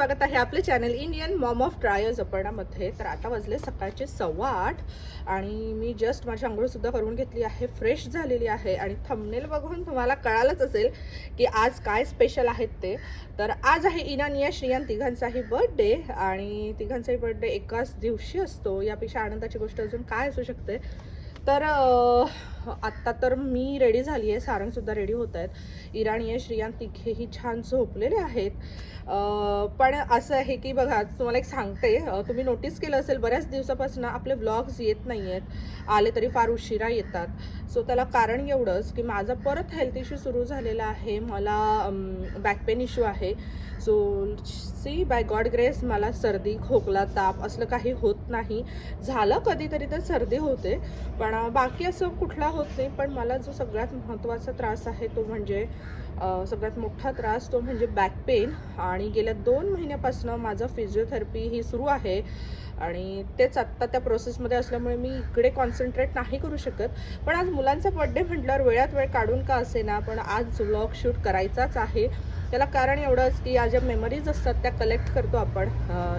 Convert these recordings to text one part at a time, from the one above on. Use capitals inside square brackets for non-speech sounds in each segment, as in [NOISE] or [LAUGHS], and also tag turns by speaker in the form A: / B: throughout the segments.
A: स्वागत आहे आपले channel Indian mom of trials अपर्णामध्ये तर आता वाजले सकाळचे सव्वा आठ आणि मी जस्ट माझी आंघोळसुद्धा करून घेतली आहे फ्रेश झालेली आहे आणि थंबनेल बघून तुम्हाला कळालंच असेल की आज काय स्पेशल आहेत ते. तर आज आहे इनानिया श्रियान तिघांचाही बर्थडे आणि तिघांचाही बर्थडे एकाच दिवशी असतो. यापेक्षा आनंदाची गोष्ट अजून काय असू शकते? तर आत्ता तर मी रेडी झाली आहे सारंगसुद्धा रेडी होत आहेत. इराणी आहे श्रियान तिघेही छान झोपलेले आहेत. पण असं आहे की बघा तुम्हाला एक सांगते तुम्ही नोटीस केलं असेल बऱ्याच दिवसापासून आपले ब्लॉग्स येत नाही आहेत आले तरी फार उशिरा येतात. सो त्याला कारण एवढंच की माझा परत हेल्थ इश्यू सुरू झालेला आहे. मला बॅक पेन इश्यू आहे. So see by God grace मला सर्दी खोकला ताप असलं काही होत नाही. झालं कधीतरी तर सर्दी होते. पण बाकी असं कुठला होत नाही पण मला जो सगळ्यात महत्त्वाचा त्रास आहे तो म्हणजे सगळ्यात मोठा त्रास तो म्हणजे बॅक पेन आणि गेल्या दोन महिन्यापासून माझं फिजिओथेरपी ही सुरू आहे. आणि तेच आत्ता त्या प्रोसेसमध्ये असल्यामुळे मी इकडे कॉन्सन्ट्रेट नाही करू शकत. पण आज मुलांचा बड्डे म्हटल्यावर वेळात वेळ काढून का असेना पण आज व्लॉग शूट करायचाच आहे. त्याला कारण एवढंच की या ज्या मेमरीज असतात त्या कलेक्ट करतो आपण.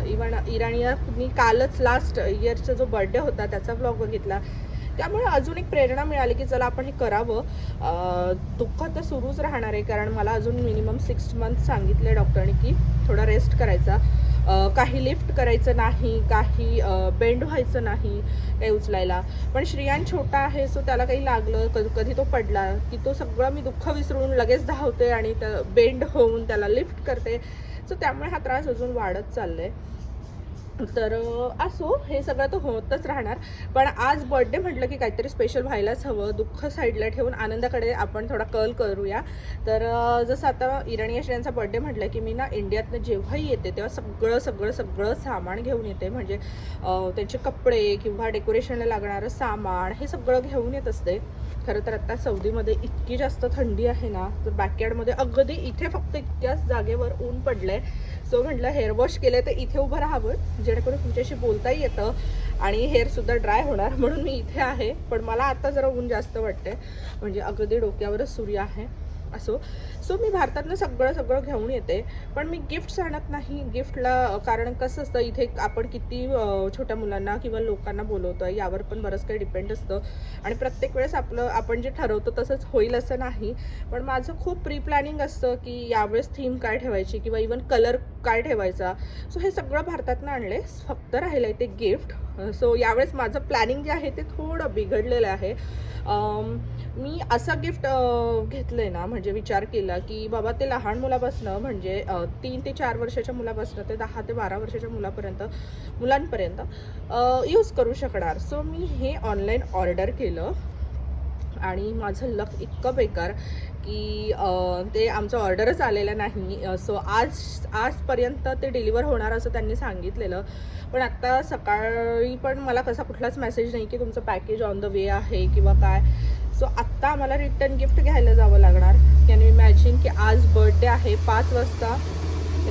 A: इवन इराणी मी कालच लास्ट इयरचा जो बर्थडे होता त्याचा ब्लॉग बघितला. त्यामुळे अजून एक प्रेरणा मिळाली की चला आपण हे करावं. दुःख तर सुरूच राहणार आहे कारण मला अजून मिनिमम सिक्स मंथ सांगितले डॉक्टरने की थोडा रेस्ट करायचा. काही लिफ्ट करायचं नाही काही बेंड व्हायचं नाही काही उचलायला. पण श्रियान छोटा आहे सो त्याला काही लागलं कधी कधी तो पडला की तो सगळं मी दुःख विसरून लगेच धावते आणि त्या बेंड होऊन त्याला लिफ्ट करते. सो त्यामुळे हा त्रास अजून वाढत चाललाय. तर असो हे सगळं तर होतच राहणार. पण आज बर्थडे म्हटलं की काहीतरी स्पेशल व्हायलाच हवं. दुःख साईडला ठेवून आनंदाकडे आपण थोडा कल करूया. तर जसं आता इराणी यांचा बर्थडे म्हटलं की मी ना इंडियातनं जेव्हाही येते तेव्हा सगळं सगळं सगळं सामान घेऊन येते. म्हणजे त्यांचे कपडे किंवा डेकोरेशनला लागणारं सामान हे सगळं घेऊन येत असते. खरं तर आता सौदीमध्ये इतकी जास्त थंडी आहे ना तर बॅकयार्डमध्ये अगदी इथे फक्त इतक्याच जागेवर ऊन पडलं आहे सो म्हटलं हेअर वॉश केलं तर इथे उभं राहावं जेणेकरून तुमच्याशी बोलताही येतं. आणि हेअरसुद्धा ड्राय होणार म्हणून मी इथे आहे. पण मला आता जरा ऊन जास्त वाटते म्हणजे अगदी डोक्यावरच सूर्य आहे. असो. सो मी भारतातनं सगळं सगळं घेऊन येते. पण मी गिफ्ट्स आणत नाही. गिफ्टला कारण कसं असतं इथे आपण किती छोट्या मुलांना किंवा लोकांना बोलवतो यावर पण बरंच काही डिपेंड असतं. आणि प्रत्येक वेळेस आपलं आपण जे ठरवतो तसंच होईल असं नाही. पण माझं खूप प्री प्लॅनिंग असतं की यावेळेस थीम काय ठेवायची किंवा इवन कलर काय ठेवायचा. सो हे सगळं भारतातनं आणले फक्त राहिलं आहे ते गिफ्ट सो यावेळेस माझं प्लॅनिंग जे आहे ते थोडं बिघडलेलं आहे. मी असं गिफ्ट घेतलं आहे ना म्हणजे विचार केला की बाबा ते लहान मुलापासनं म्हणजे तीन ते चार वर्षाच्या मुलापासनं ते दहा ते बारा वर्षाच्या मुलापर्यंत मुलांपर्यंत यूज करू शकणार. सो मी हे ऑनलाईन ऑर्डर केलं. आणि माझं लक इतकं बेकार की ते आमचं ऑर्डरच आलेलं नाही. सो आज आजपर्यंत ते डिलिव्हर होणार असं त्यांनी सांगितलेलं. पण आत्ता सकाळी पण मला कसा कुठलाच मेसेज नाही की तुमचं पॅकेज ऑन द वे आहे किंवा काय. सो आत्ता आम्हाला रिटर्न गिफ्ट घ्यायला जावं लागणार. कॅन यू इमॅजिन की आज बर्थडे आहे पाच वाजता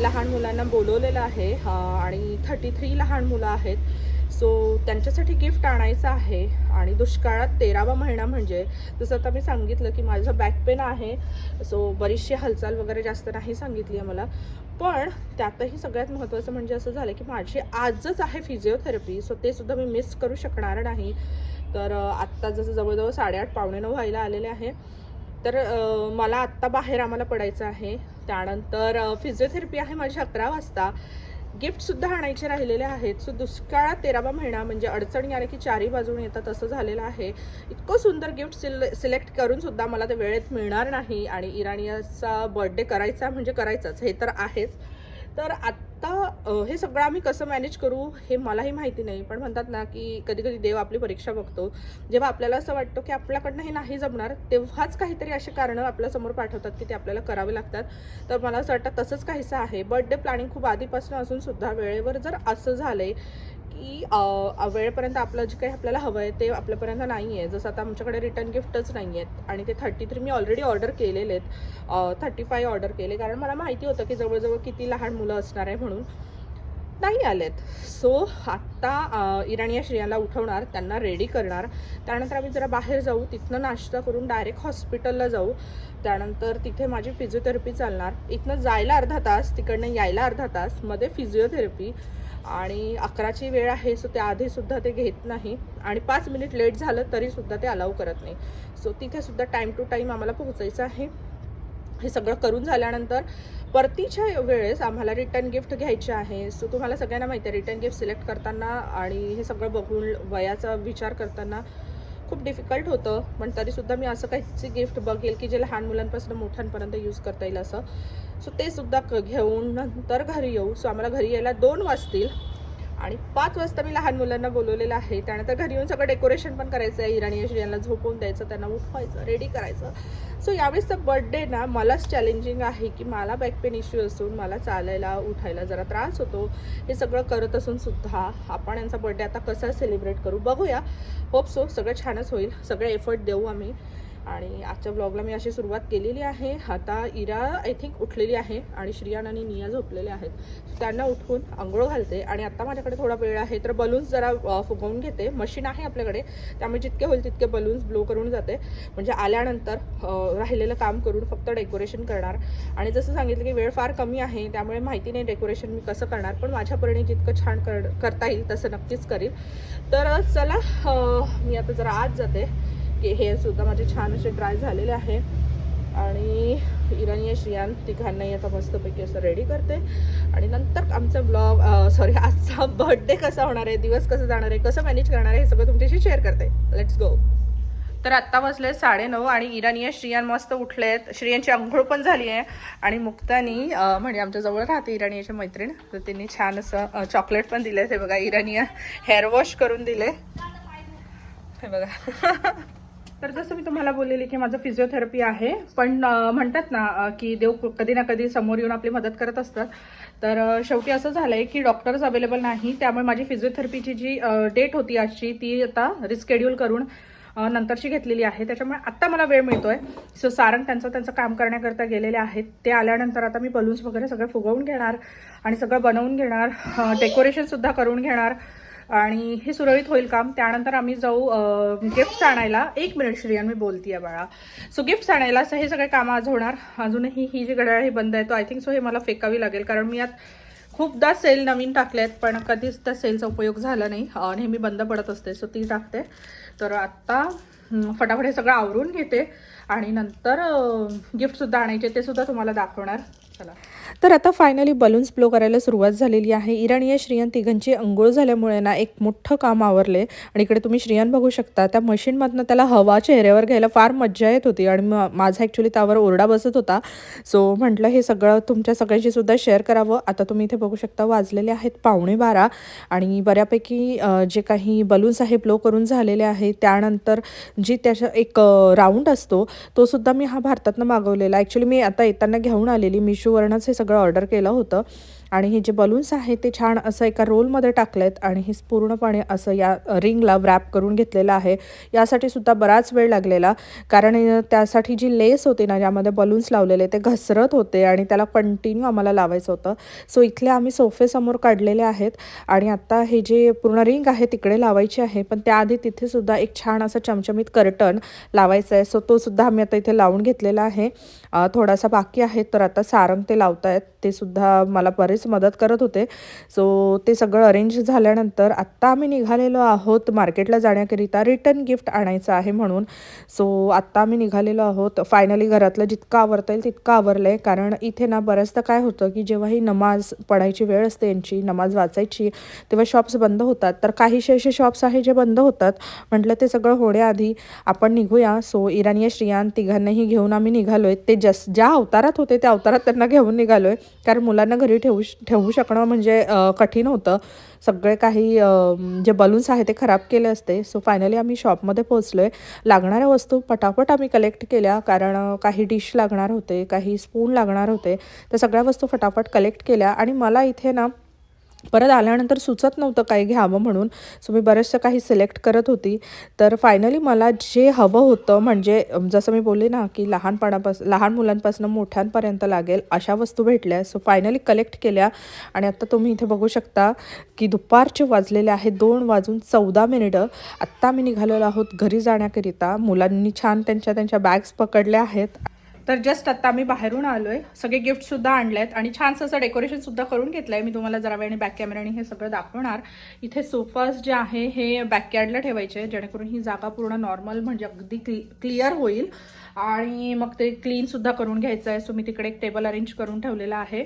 A: लहान मुलांना बोलवलेलं आहे. आणि थर्टी थ्री लहान मुलं आहेत. सो त्यांच्यासाठी गिफ्ट आणायचं आहे आणि दुष्काळात तेरावा महिना म्हणजे जसं आता मी सांगितलं की माझं बॅक पेन आहे सो बरीचशी हालचाल वगैरे जास्त नाही सांगितली आहे मला. पण त्यातही सगळ्यात महत्त्वाचं म्हणजे असं झालं की माझी आजच आहे फिजिओथेरपी सो ते सुद्धा मी मिस करू शकणार नाही. तर आत्ता जसं जवळजवळ साडेआठ पावणे नऊ व्हायला आलेले आहे. तर मला आत्ता बाहेर आम्हाला पडायचं आहे. त्यानंतर फिजिओथेरपी आहे माझी अकरा वाजता. गिफ्टसुद्धा आणायचे राहिलेले आहेत. सो दुष्काळात तेरावा महिना म्हणजे अडचणी आल्या की चारही बाजून येतात असं झालेलं आहे. इतकं सुंदर गिफ्ट सिले सिलेक्ट करून सुद्धा मला ते वेळेत मिळणार नाही आणि इराणीचा बर्थडे करायचा म्हणजे करायचाच. हे तर आहेच. तर आत्ता आता हे सगळं आम्ही कसं मॅनेज करू हे मलाही माहिती नाही. पण म्हणतात ना की कधी कधी देव आपली परीक्षा बघतो. जेव्हा आपल्याला असं वाटतं की आपल्याकडनं हे नाही जमणार तेव्हाच काहीतरी असे कारणं आपल्यासमोर पाठवतात की ते आपल्याला करावे लागतात. तर मला असं वाटतं तसंच काहीसं आहे. बर्थडे प्लॅनिंग खूप आधीपासून असून सुद्धा वेळेवर जर असं झालंय की वेळेपर्यंत आपलं जे काही आपल्याला हवं आहे ते आपल्यापर्यंत नाही आहे जसं आता आमच्याकडे रिटर्न गिफ्टच नाही आहेत आणि ते थर्टी थ्री मी ऑलरेडी ऑर्डर केलेले आहेत थर्टी फाय ऑर्डर केले. कारण मला माहिती होतं की जवळजवळ किती लहान मुलं असणार आहे म्हणून. नाही आलेत. सो आत्ता इराणी या श्रियाला उठवणार त्यांना रेडी करणार. त्यानंतर आम्ही जरा बाहेर जाऊ तिथनं नाश्ता करून डायरेक्ट हॉस्पिटलला जाऊ. त्यानंतर तिथे माझी फिजिओथेरपी चालणार. इथनं जायला अर्धा तास तिकडनं यायला अर्धा तासमध्ये फिजिओथेरपी आणि अकराची वेळ आहे सो त्याआधीसुद्धा ते घेत नाही. आणि पाच मिनिट लेट झालं तरीसुद्धा ते अलाव करत नाही. सो तिथेसुद्धा टाईम टू टाईम आम्हाला पोहोचायचं आहे. हे सगळं करून झाल्यानंतर परतीच्या वेळेस आम्हाला रिटर्न गिफ्ट घ्यायचे आहे. सो तुम्हाला सगळ्यांना माहिती आहे रिटर्न गिफ्ट सिलेक्ट करताना आणि हे सगळं बघून वयाचा विचार करताना खूप डिफिकल्ट होतं. पण तरीसुद्धा मी असं काहीच गिफ्ट बघेल की जे लहान मुलांपासून मोठ्यांपर्यंत यूज करता येईल असं. सो ते सुद्धा क घेऊन नंतर घरी येऊ. सो आम्हाला घरी यायला दोन वाजतील. आणि पाच वाजता मी लहान मुलांना बोलवलेलं आहे. त्यानंतर घरी येऊन सगळं डेकोरेशन पण करायचं आहे इराणी यांना झोपवून द्यायचं त्यांना उठवायचं रेडी करायचं. सो यावेळेसचा बड्डे ना मलाच चॅलेंजिंग आहे की मला बॅक पेन इश्यू असून मला चालायला उठायला जरा त्रास होतो. हे सगळं करत असून सुद्धा आपण यांचा बड्डे आता कसा सेलिब्रेट करू? बघूया. होप सो सगळं छानच होईल. सगळे एफर्ट देऊ आम्ही. आणि आजच्या ब्लॉगला मी अशी सुरुवात केलेली आहे. आता इरा आय थिंक उठलेली आहे आणि श्रियान आणि निया झोपलेले आहेत. त्यांना उठून आंघोळ घालते आणि आता माझ्याकडे थोडा वेळ आहे तर बलून्स जरा फुगवून घेते. मशीन आहे आपल्याकडे. त्यामुळे जितके होईल तितके बलून्स ब्लो करून जाते. म्हणजे आल्यानंतर राहिलेलं काम करून फक्त डेकोरेशन करणार. आणि जसं सांगितलं की वेळ फार कमी आहे त्यामुळे माहिती नाही डेकोरेशन मी कसं करणार पण माझ्यापरीने जितकं छान कर करता येईल तसं नक्कीच करील तर चला मी आता जरा आज जाते. की सुद्धा माझे छान असे ड्राय झालेले आहे. आणि इराणी श्रियान तिघांनाही आता मस्तपैकी असं रेडी करते. आणि नंतर आमचा ब्लॉग सॉरी आजचा बर्थडे कसा होणार आहे दिवस कसं जाणार आहे कसं मॅनेज करणार आहे हे सगळं तुमच्याशी शेअर करते. लेट्स गो तर आत्ता वाजले साडेनऊ आणि इराणी श्रियान मस्त उठले आहेत श्रियांची आंघोळ पण झाली आहे. आणि मुक्तानी म्हणजे आमच्याजवळ राहते इराणीची मैत्रीण. तर त्यांनी छान असं चॉकलेट पण दिले ते बघा इराणी हेअर वॉश करून दिले. हे बघा. [LAUGHS] तर जसं मी तुम्हाला बोललेली की माझं फिजिओथेरपी आहे पण म्हणतात ना की देव कधी ना कधी समोर येऊन आपली मदत करत असतात. तर शेवटी असं झालं आहे की डॉक्टर्स अवेलेबल नाही त्यामुळे माझी फिजिओथेरपीची जी डेट होती आजची ती आता रिस्केड्यूल करून नंतरची घेतलेली आहे. त्याच्यामुळे आत्ता मला वेळ मिळतोय. सो सारंग त्यांचं त्यांचं काम करण्याकरता गेलेले आहेत. ते आल्यानंतर आता मी बलून्स वगैरे सगळं फुगवून घेणार आणि सगळं बनवून घेणार. डेकोरेशनसुद्धा करून घेणार. आणि हे सुरळीत होईल काम. त्यानंतर आम्ही जाऊ गिफ्ट्स आणायला. एक मिनिट श्रियान मी बोलतीये बाळा. सो गिफ्ट्स आणायला असं हे सगळे कामं आज होणार. अजूनही ही जी घड्याळ ही बंद आहे तो आय थिंक सो हे मला फेकावी लागेल. कारण मी यात खूपदा सेल नवीन टाकले आहेत पण कधीच त्या सेलचा उपयोग झाला नाही. नेहमी बंद पडत असते. सो ती टाकते. तर आत्ता फटाफट हे सगळं आवरून घेते. आणि नंतर गिफ्टसुद्धा आणायचे ते सुद्धा तुम्हाला दाखवणार. चला.
B: तर आता फायनली बलून्स ब्लो करायला सुरुवात झालेली आहे. इराणी या श्रियान तिघांची अंघोळ झाल्यामुळे ना एक मोठं काम आवरले आणि इकडे तुम्ही श्रियान बघू शकता. त्या मशीनमधनं त्याला हवा चेहऱ्यावर घ्यायला फार मज्जा येत होती आणि माझा ॲक्च्युली त्यावर ओरडा बसत होता. सो म्हटलं हे सगळं तुमच्या सगळ्यांशी सुद्धा शेअर करावं. आता तुम्ही इथे बघू शकता वाजलेले आहेत पावणे बारा आणि बऱ्यापैकी जे काही बलून्स आहे ब्लो करून झालेले आहे. त्यानंतर जी त्याच्या एक राऊंड असतो तो सुद्धा मी हा भारतातनं मागवलेला. ॲक्च्युली मी आता येताना घेऊन आलेली. मिशोवरनंच हे सगळं ऑर्डर केलं होतं. आणि हे जे बलून्स आहेत ते छान असं एका रोलमध्ये टाकले आहेत आणि हे पूर्णपणे असं या रिंगला व्रॅप करून घेतलेलं आहे. यासाठी सुद्धा बराच वेळ लागलेला कारण त्यासाठी जी लेस होती ना ज्यामध्ये बलून्स लावलेले ते घसरत होते आणि त्याला कंटिन्यू आम्हाला लावायचं होतं. सो इथले आम्ही सोफेसमोर काढलेले आहेत आणि आत्ता हे जे पूर्ण रिंग आहे तिकडे लावायची आहे पण त्याआधी तिथे सुद्धा एक छान असं चमचमीत कर्टन लावायचं आहे. सो तो सुद्धा आम्ही आता इथे लावून घेतलेला आहे. थोडासा बाकी आहे तर आता सारंग ते लावतायत ते सुद्धा मला बरेच मदत करत होते. सो ते सगळं अरेंज झाल्यानंतर आत्ता आम्ही निघालेलो आहोत मार्केटला जाण्याकरिता. रिटर्न गिफ्ट आणायचं आहे म्हणून. सो आत्ता आम्ही निघालेलो आहोत. फायनली घरातलं जितकं आवरता येईल तितकं आवरलं आहे कारण इथे ना बऱ्याचदा काय होतं की जेव्हा ही नमाज पडायची वेळ असते यांची नमाज वाचायची तेव्हा शॉप्स बंद होतात. तर काहीसे असे शॉप्स आहे जे बंद होतात. म्हटलं ते सगळं होण्याआधी आपण निघूया. सो इराणी श्रियान तिघांनाही घेऊन आम्ही निघालो आहे ते जस ज्या अवतारात होते त्या अवतारात त्यांना घेऊन निघालो आहे कारण मुलांना घरी ठेवू ठेवू शकणं म्हणजे कठीण होतं. सगळे काही जे बलून्स आहे ते खराब केले असते. सो फायनली आम्ही शॉपमध्ये पोहोचलो आहे लागणाऱ्या वस्तू पटापट आम्ही कलेक्ट केल्या. कारण काही डिश लागणार होते काही स्पून लागणार होते. त्या सगळ्या वस्तू फटाफट कलेक्ट केल्या. आणि मला इथे ना परत आल्यानंतर सुचत नव्हतं काही घ्यावं म्हणून. सो मी बरेचसं काही सिलेक्ट करत होती. तर फायनली मला जे हवं होतं म्हणजे जसं मी बोलले ना की लहानपणापासून लहान मुलांपासून मोठ्यांपर्यंत लागेल अशा वस्तू भेटल्या. सो फायनली कलेक्ट केल्या. आणि आत्ता तुम्ही इथे बघू शकता की दुपारचे वाजलेले आहे दोन वाजून चौदा मिनिटं. आत्ता मी निघालेलो आहोत घरी जाण्याकरिता. मुलांनी छान त्यांच्या त्यांच्या बॅग्स पकडल्या आहेत.
A: तर जस्ट आत्ता आम्ही बाहेरून आलो आहे सगळे गिफ्टसुद्धा आणले आहेत आणि छानसं असं डेकोरेशनसुद्धा करून घेतलं आहे मी तुम्हाला जरा वेळाने बॅक कॅमेराने हे सगळं दाखवणार. इथे सोफाज जे आहे हे बॅकयार्डला ठेवायचे जेणेकरून ही जागा पूर्ण नॉर्मल म्हणजे अगदी क्लि क्लिअर होईल. आणि मग ते क्लीनसुद्धा करून घ्यायचं आहे सो मी तिकडे एक टेबल अरेंज करून ठेवलेला आहे.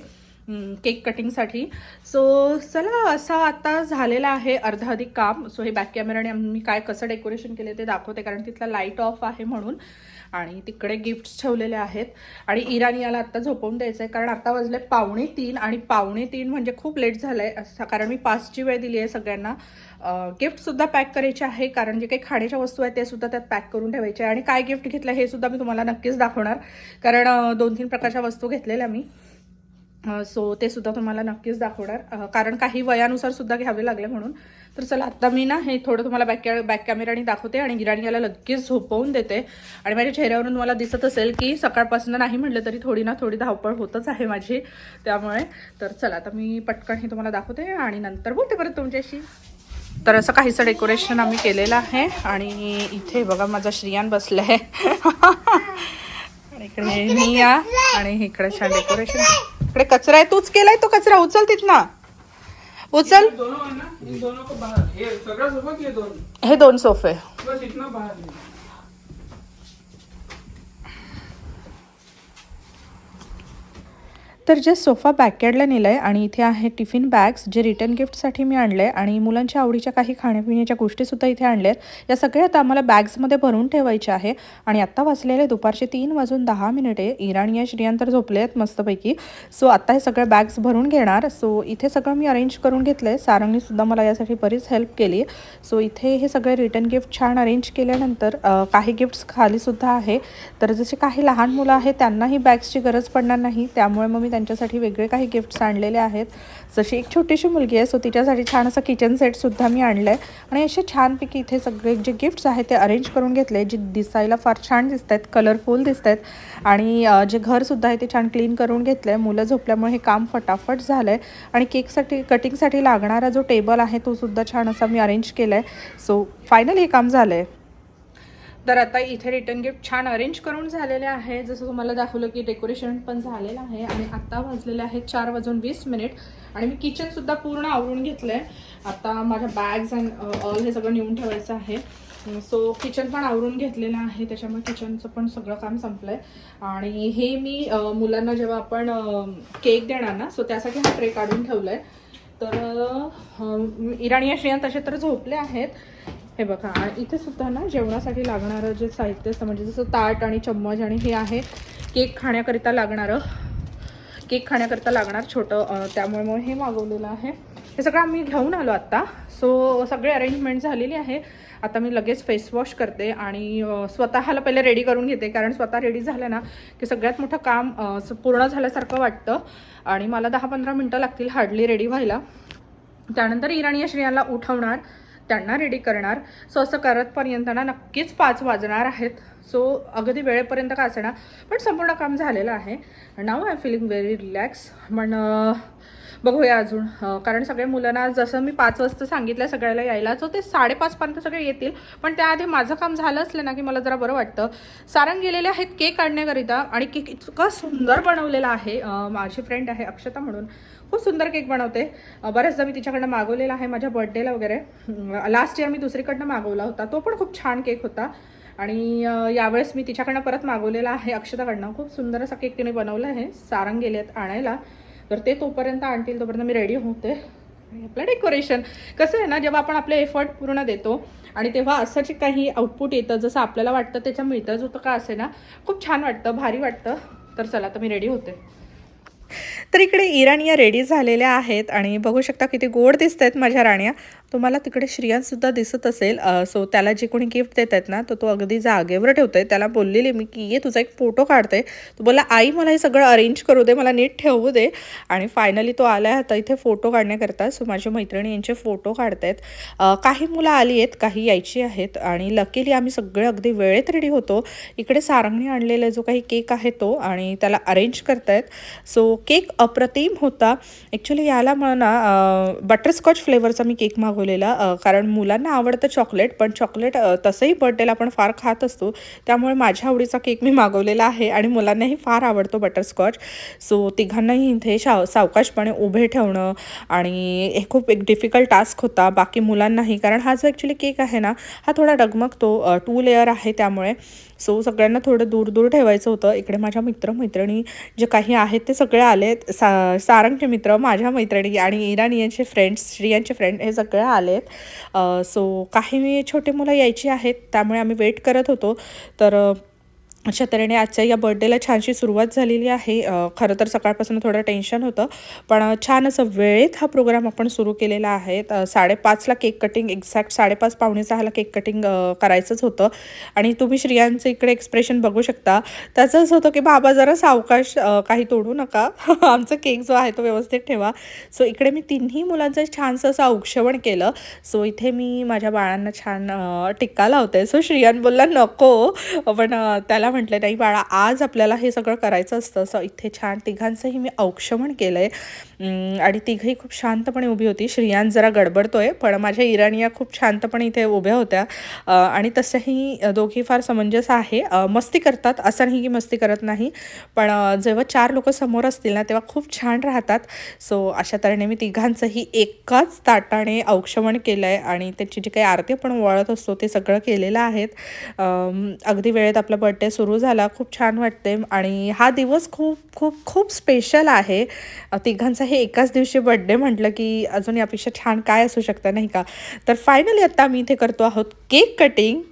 A: केक कटिंगसाठी सो चला असा आता झालेला आहे अर्धा अधिक काम. सो हे बॅक कॅमेराने आम्ही काय कसं डेकोरेशन केले ते दाखवते कारण तिथला लाइट ऑफ आहे म्हणून. आणि तिकडे गिफ्ट्स ठेवलेले आहेत. आणि इराणी याला आत्ता झोपवून द्यायचं आहे कारण आता वाजले पावणे तीन. आणि पावणे तीन म्हणजे खूप लेट झालं आहे कारण मी पाचची वेळ दिली आहे सगळ्यांना. गिफ्टसुद्धा पॅक करायचे आहे कारण जे काही खाण्याच्या वस्तू आहेत ते सुद्धा त्यात पॅक करून ठेवायचे. आहे आणि काय गिफ्ट घेतलं हे सुद्धा मी तुम्हाला नक्कीच दाखवणार. कारण दोन तीन प्रकारच्या वस्तू घेतलेल्या मी. सो ते सुद्धा तुम्हाला नक्कीच दाखवणार. कारण काही वयानुसार सुद्धा घ्यावे लागले म्हणून. तर चला आत्ता मी ना हे थोडं तुम्हाला बॅक बॅक कॅमेराने दाखवते आणि गिराणी याला लगेच झोपवून देते. आणि माझ्या चेहऱ्यावरून तुम्हाला दिसत असेल की सकाळपासून नाही म्हटलं तरी थोडी ना थोडी धावपळ होतच आहे माझी. त्यामुळे तर चला आता मी पटकन हे तुम्हाला दाखवते आणि नंतर बोलते परत तुमच्याशी. तर असं काहीचं डेकोरेशन आम्ही केलेलं आहे आणि इथे बघा माझा श्रियान बसलं आहे. [LAUGHS] आणि इकडे मी या आणि इकडे छान डेकोरेशन इकडे कचरा आहे तूच केलाय तो कचरा उचल तिथना. उचल.
C: दोनों है ना? इन दोनों को बाहर. ये सगड़ा सोफा के दोन.
A: हे दोन सोफे.
C: बस इतना बाहर.
B: तर जे सोफा बॅकयार्डला नेलं आहे आणि इथे आहे टिफिन बॅग्स जे रिटर्न गिफ्टसाठी मी आणलं आहे आणि मुलांच्या आवडीच्या काही खाण्यापिण्याच्या गोष्टीसुद्धा इथे आणल्या आहेत या सगळ्या आता आम्हाला बॅग्समध्ये भरून ठेवायच्या आहे आणि आत्ता वाचलेले दुपारचे तीन वाजून दहा मिनिटे. इराणी या श्रियान तर झोपले आहेत मस्तपैकी. सो आत्ता हे सगळ्या बॅग्स भरून घेणार. सो इथे सगळं मी अरेंज करून घेतलं आहे सारंगनीसुद्धा मला यासाठी बरीच हेल्प केली. सो इथे हे सगळे रिटर्न गिफ्ट छान अरेंज केल्यानंतर काही गिफ्ट्स खालीसुद्धा आहे. तर जसे काही लहान मुलं आहेत त्यांनाही बॅग्सची गरज पडणार नाही. त्यामुळे मग मी त्यांच्यासाठी वेगळे काही गिफ्ट्स आणलेले आहेत. जशी एक छोटीशी मुलगी आहे सो तिच्यासाठी छान असं किचन सेटसुद्धा मी आणलं आहे आणि असे छानपैकी इथे सगळे जे गिफ्ट्स आहेत ते अरेंज करून घेतले जे दिसायला फार छान दिसत आहेत कलरफुल दिसत आहेत आणि जे घरसुद्धा आहे ते छान क्लीन करून घेतलं आहे मुलं झोपल्यामुळे हे काम फटाफट झालं आहे आणि केकसाठी कटिंगसाठी लागणारा जो टेबल आहे तो सुद्धा छान असा मी अरेंज केला आहे सो फायनल हे काम झालं आहे
A: तर आता इथे रिटर्न गिफ्ट छान अरेंज करून झालेले आहे. जसं तुम्हाला दाखवलं की डेकोरेशन पण झालेलं आहे आणि आत्ता वाजलेले आहेत चार वाजून वीस मिनिट आणि मी किचनसुद्धा पूर्ण आवरून घेतलं आहे आता माझ्या बॅग्स अँड ऑल हे सगळं नेऊन ठेवायचं आहे. सो किचन पण आवरून घेतलेलं आहे. त्याच्यामुळे किचनचं पण सगळं काम संपलं आहे आणि हे मी मुलांना जेव्हा आपण केक देणार ना सो त्यासाठी हा ट्रे काढून ठेवला आहे तर इराणी या तसे तर झोपले आहेत. हे बघा आणि इथे सुद्धा ना जेवणासाठी लागणारं जे साहित्य असतं म्हणजे जसं ताट आणि चम्मच आणि हे आहे केक खाण्याकरिता लागणारं केक खाण्याकरिता लागणार छोटं त्यामुळे मग हे मागवलेलं आहे. हे सगळं आम्ही घेऊन आलो आत्ता. सो सगळे अरेंजमेंट झालेली आहे. आता मी लगेच फेसवॉश करते आणि स्वतःला पहिले रेडी करून घेते कारण स्वतः रेडी झालं ना की सगळ्यात मोठं काम पूर्ण झाल्यासारखं वाटतं. आणि मला दहा पंधरा मिनटं लागतील हार्डली रेडी व्हायला. त्यानंतर इराणी या श्रेयाला उठवणार. त्यांना रेडी करणार. सो असं करतपर्यंत ना नक्कीच पाच वाजणार आहेत. सो अगदी वेळेपर्यंत का असणार पण संपूर्ण काम झालेलं आहे. Now I feeling very relax पण बघूया अजून. कारण सगळ्या मुलांना जसं मी पाच वाजता सांगितलं सगळ्याला यायला सो ते साडेपाचपर्यंत सगळे येतील. पण त्याआधी माझं काम झालं असलं ना की मला जरा बरं वाटतं. सारंग गेलेले आहेत केक काढण्याकरिता आणि केक इतका सुंदर बनवलेला आहे. माझी फ्रेंड आहे अक्षता म्हणून. खूप सुंदर केक बनवते. बऱ्याचदा मी तिच्याकडनं मागवलेला आहे माझ्या बर्थडेला वगैरे. लास्ट इयर मी दुसरीकडनं मागवला होता. तो पण खूप छान केक होता. आणि यावेळेस मी तिच्याकडनं परत मागवलेला आहे अक्षताकडनं. खूप सुंदर असा केक तिने बनवला आहे. सारंग गेले आहेत आणायला. तर ते तोपर्यंत आणतील तोपर्यंत मी रेडी होते. आपलं डेकोरेशन कसं आहे ना जेव्हा आपण आपले एफर्ट पूर्ण देतो आणि तेव्हा असं जे काही आउटपुट येतं जसं आपल्याला वाटतं त्याच्या मिळतं. होतं का असे ना खूप छान वाटतं भारी वाटतं. तर चला तर मी रेडी होते.
B: तर इकडे इराणिया रेडी झालेल्या आहेत आणि बघू शकता किती गोड दिसत आहेत माझ्या राण्या.
A: तुम्हाला तिकडे श्रियांसुद्धा दिसत असेल. सो त्याला जे कोणी गिफ्ट देत आहेत ना तर तो अगदी जागेवर ठेवतो आहे त्याला बोललेली मी की ये तुझा एक फोटो काढते तो बोला आई मला हे सगळं अरेंज करू दे मला नीट ठेवू दे. आणि फायनली तो आला आहे. आता इथे फोटो काढण्याकरता सो माझी मैत्रिणी यांचे फोटो काढतायत. आहेत काही मुलं आली आहेत काही यायची आहेत आणि लकीली आम्ही सगळे अगदी वेळेत रेडी होतो. इकडे सारंगणी आणलेला जो काही केक आहे तो आणि त्याला अरेंज करतायत. सो केक अप्रतिम होता. ॲक्च्युली याला मला ना बटरस्कॉच फ्लेवरचा मी केक मागवलेला कारण मुलांना आवडतं चॉकलेट पण चॉकलेट तसंही बर्थडेला आपण फार खात असतो. त्यामुळे माझ्या आवडीचा केक मी मागवलेला आहे आणि मुलांनाही फार आवडतो बटरस्कॉच सो तिघांनाही इथे शाव सावकाशपणे उभे ठेवणं आणि हे खूप एक डिफिकल्ट टास्क होता. बाकी मुलांनाही कारण हा जो ॲक्च्युली केक आहे ना हा थोडा डगमगतो टू लेअर आहे त्यामुळे. सो सगळ्यांना थोडं दूर दूर ठेवायचं होतं. इकडे माझ्या मित्र मैत्रिणी जे काही आहेत ते सगळे आले आहेत. सा सारंगचे मित्र माझ्या मैत्रिणी आणि इराणी यांचे फ्रेंड्स श्रियांचे फ्रेंड हे सगळे आलेत सो काही छोटे मुलं यायची आहेत त्यामुळे आम्ही वेट करत होतो. तर अशा तऱ्हेने आजच्या या बर्थडेला छानशी सुरुवात झालेली आहे. खरं तर सकाळपासून थोडं टेन्शन होतं पण छान असं वेळेत हा प्रोग्राम आपण सुरू केलेला आहे. साडेपाचला केक कटिंग एक्झॅक्ट साडेपाच पावणे सहाला केक कटिंग करायचंच होतं. आणि तुम्ही श्रियांचं इकडे एक्सप्रेशन बघू शकता. त्याचं असं होतं की बाबा जरा सावकाश काही तोडू नका. [LAUGHS] आमचा केक जो आहे तो व्यवस्थित ठेवा. सो इकडे मी तिन्ही मुलांचं छानसं असं औक्षवण केलं. सो इथे मी माझ्या बाळांना छान टिक्का लावते. सो श्रियान बोलला नको. पण त्याला म्हटलं नाही बाळा आज आपल्याला हे सगळं करायचं असतं असं इथे छान तिघांचंही मी औक्षमण केलं आहे आणि तिघही खूप शांतपणे उभी होती. श्रियान जरा गडबडतोय पण माझ्या इराणिया खूप शांतपणे इथे उभ्या होत्या. आणि तसंही दोघी फार समंजस आहे. मस्ती करतात असं नाही की मस्ती करत नाही. पण जेव्हा चार लोक समोर असतील ना तेव्हा खूप छान राहतात. सो अशा तऱ्हेने मी तिघांचंही एकाच ताटाने औक्षमण केलं आहे आणि त्याची जी काही आरती आपण वळत असतो ते सगळं केलेलं आहेत. अगदी वेळेत आपला बड्डे सुरू झाला. खूप छान वाटते आणि हा दिवस खूप खूप खूप स्पेशल आहे. तिघांचा तिघांचा हे एकाच दिवशी बड्डे म्हटलं की अजून यापेक्षा छान काय असू शकतं नाही का? तर फायनली आत्ता आम्ही इथे करतो आहोत केक कटिंग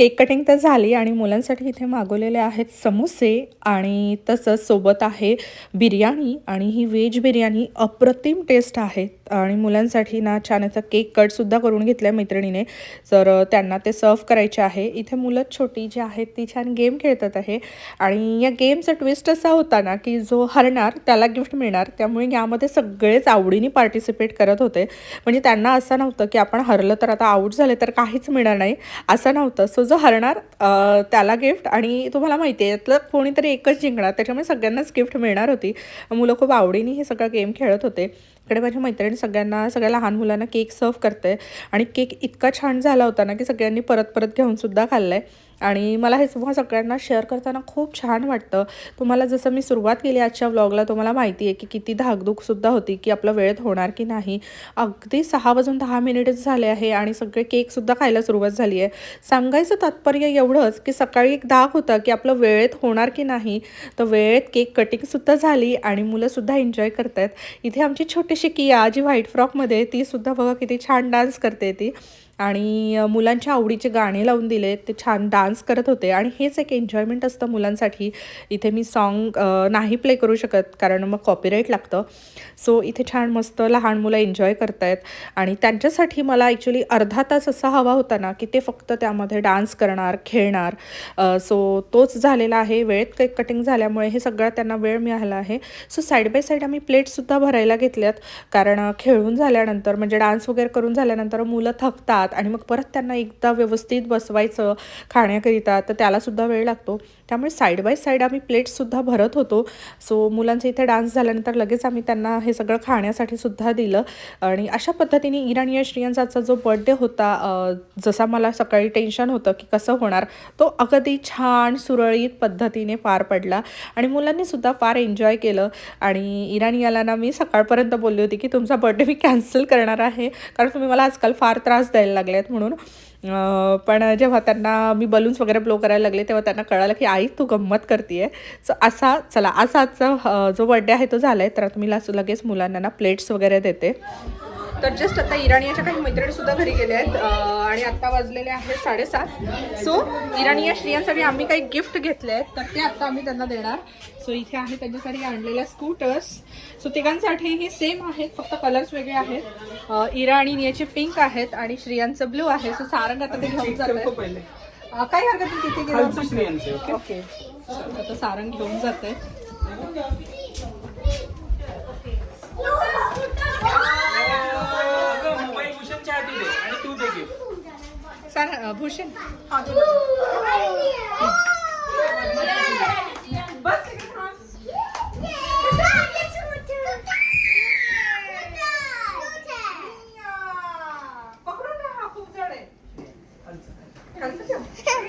A: केक कटिंग तर झाली आणि मुलांसाठी इथे मागवलेले आहेत समोसे आणि तसंच सोबत आहे बिर्याणी आणि ही व्हेज बिर्याणी अप्रतिम टेस्ट आहे. आणि मुलांसाठी ना छान याचा केक कटसुद्धा करून घेतला मैत्रिणीने. तर त्यांना ते सर्व करायचे आहे. इथे मुलं छोटी जी आहेत ती छान गेम खेळतात आहे. आणि या गेमचा ट्विस्ट असा होता ना की जो हरणार त्याला गिफ्ट मिळणार. त्यामुळे यामध्ये सगळेच आवडीने पार्टिसिपेट करत होते. म्हणजे त्यांना असं नव्हतं की आपण हरलं तर आता आऊट झाले तर काहीच मिळणार नाही. असं नव्हतं. सो जो हरणार त्याला गिफ्ट आणि तुम्हाला माहिती आहे यातलं कोणीतरी एकच जिंकणार त्याच्यामुळे सगळ्यांनाच गिफ्ट मिळणार होती. मुलं खूप आवडीने हे सगळं गेम खेळत होते. इकडे माझ्या मैत्रिणी सगळ्यांना सगळ्या लहान मुलांना केक सर्व करते आणि केक इतका छान झाला होता ना की सगळ्यांनी परत परत घेऊन सुद्धा खाल्ला आहे आणि मला हे सुद्धा सगळ्यांना शेअर करताना खूप छान वाटतं. तुम्हाला जसं मी सुरुवात केली आजच्या व्लॉगला तुम्हाला माहिती आहे की किती धाकधूकसुद्धा होती की आपलं वेळेत होणार की नाही. अगदी सहा वाजून दहा मिनिटच झाले आहे आणि सगळे केकसुद्धा खायला सुरुवात झाली आहे. सांगायचं तात्पर्य एवढंच की सकाळी एक दाग होता की आपलं वेळेत होणार की नाही. तर वेळेत केक कटिंगसुद्धा झाली आणि मुलंसुद्धा एन्जॉय करत आहेत इथे आमची छोटीशी किया जी व्हाईट फ्रॉकमध्ये आहे, बघा किती छान डान्स करते ती. आणि मुलांच्या आवडीचे गाणे लावून दिले ते छान डान्स करत होते. आणि हेच एक एन्जॉयमेंट असतं मुलांसाठी. इथे मी सॉन्ग नाही प्ले करू शकत कारण मग कॉपीराईट लागतं. सो इथे छान मस्त लहान मुलं एन्जॉय करतायत. आणि त्यांच्यासाठी मला ॲक्च्युली अर्धा तास असा हवा होता ना की ते फक्त त्यामध्ये डान्स करणार खेळणार. सो तोच झालेला आहे. वेळेत केक कटिंग झाल्यामुळे हे सगळं त्यांना वेळ मिळाला आहे. सो साईड बाय साईड आम्ही प्लेटसुद्धा भरायला घेतल्यात. कारण खेळून झाल्यानंतर म्हणजे डान्स वगैरे करून झाल्यानंतर मुलं थकतात.
B: जातात आणि मग परत त्यांना एकदा व्यवस्थित बसवायचं खाण्याकरिता तर त्यालासुद्धा वेळ लागतो. त्यामुळे साईड बाय साईड आम्ही प्लेट्ससुद्धा भरत होतो. सो मुलांचे इथे डान्स झाल्यानंतर लगेच आम्ही त्यांना हे सगळं खाण्यासाठी सुद्धा दिलं. आणि अशा पद्धतीने इराणी या श्रियांचा जो बर्थडे होता जसा मला सकाळी टेन्शन होतं की कसं होणार तो अगदी छान सुरळीत पद्धतीने पार पडला. आणि मुलांनीसुद्धा फार एन्जॉय केलं. आणि इराणी यालाना मी सकाळपर्यंत बोलली होती की तुमचा बर्थडे मी कॅन्सल करणार आहे. कारण तुम्ही मला आजकाल फार त्रास द्यायला लागले आहेत म्हणून पण जेव्हा त्यांना मी बलून्स वगैरे ब्लो करायला लागले तेव्हा त्यांना कळालं की आई तू गंमत करते सो असा चला असा आजचा जो बर्थडे आहे तो झाला आहे तर आता मी लगेच मुलांना ना प्लेट्स वगैरे देते.
A: तर जस्ट आता इराणीच्या काही मैत्रिणी सुद्धा घरी गेल्या आहेत. आणि आता वाजलेले आहेत साडेसात. सो इराणीया स्त्रियांसाठी आम्ही काही गिफ्ट घेतले आहेत. तर ते आता आम्ही त्यांना देणार. सो इथे आहे त्यांच्यासाठी आणलेल्या स्कूटर्स सो तिघांसाठीही सेम आहेत फक्त कलर्स वेगळे आहेत. इरा आणि नियाचे पिंक आहेत आणि श्रियांचं ब्लू आहे. सो सारंग आता ते घेऊन जात आहे काही हरकत नाही तिथे गेलं
C: ओके
A: आता सारंग घेऊन जात आहे सार भूषण पकडून राहा खूप जड आहे खालचं ठेव. काय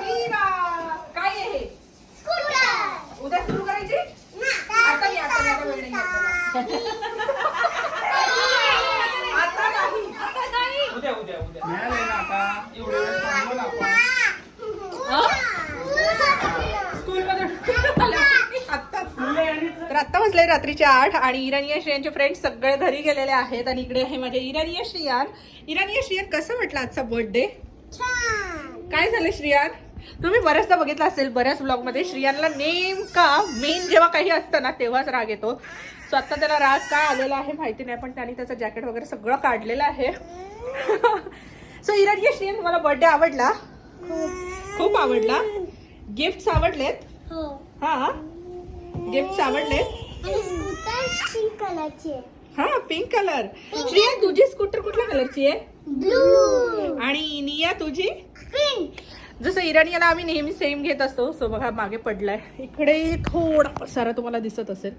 A: मीरा, काय आहे हे? उद्या सुरू करायची आता नाही, आता नाही, आता वेळ नाही आपल्याला. आता नाही, आता नाही.
C: उद्या उद्या उद्या मिळालंय ना आता एवढे वेळ थांबलो ना आपण
A: स्कूलमधून आत्ताच.
C: फुले आणि
A: तर आत्ता वाजले रात्रीचे आठ आणि इराणीय श्रियांचे फ्रेंड सगळे घरी गेलेले आहेत आणि इकडे आहे माझे इराणीय श्रियान. इराणीय श्रियान कसं म्हटलं आजचा बर्थडे काय झालं श्रियान? तुम्ही बऱ्याचदा बघितलं असेल बऱ्याच ब्लॉगमध्ये श्रियानला नेमका मेन जेव्हा काही असतं ना तेव्हाच राग येतो. सो आता त्याला राग काय आलेला आहे माहिती नाही पण त्याने त्याचं जॅकेट वगैरे सगळं काढलेलं आहे. [LAUGHS] सो इराणीय श्रियान तुम्हाला बर्थडे आवडला? खूप आवडला. गिफ्ट्स आवडलेत? हा. गिफ्ट्स आवडलेत हा पिंक कलर श्रिया तुझी स्कूटर कुठल्या कलरची आहे?
D: ब्लू
A: आणि निया तुझी?
D: पिंक
A: जसं इराणीला आम्ही नेहमी सेम घेत असतो सो बघा मागे पडलाय. इकडे थोडा पसारा तुम्हाला दिसत असेल.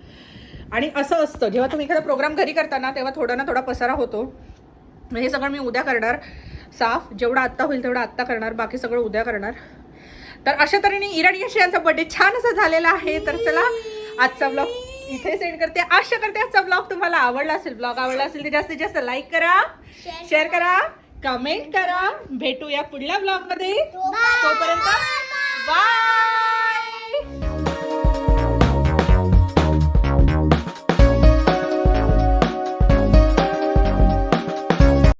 A: आणि असं असतं जेव्हा तुम्ही एखादा प्रोग्राम घरी करता ना तेव्हा थोडा ना थोडा पसारा होतो. हे सगळं मी उद्या करणार. साफ जेवढा आत्ता होईल तेवढा आत्ता करणार बाकी सगळं उद्या करणार. तर अशा तऱ्हेने इराणी यांचा बर्थडे छान असा झालेला आहे. तर चला आजचा ब्लॉग इथे सेंड करते. आशा करते आजचा ब्लॉग तुम्हाला आवडला असेल. ब्लॉग आवडला असेल तर जास्तीत जास्त लाईक करा शेअर करा. कमेंट करा. भेटूया पुढल्या ब्लॉगमध्ये. तोपर्यंत बाय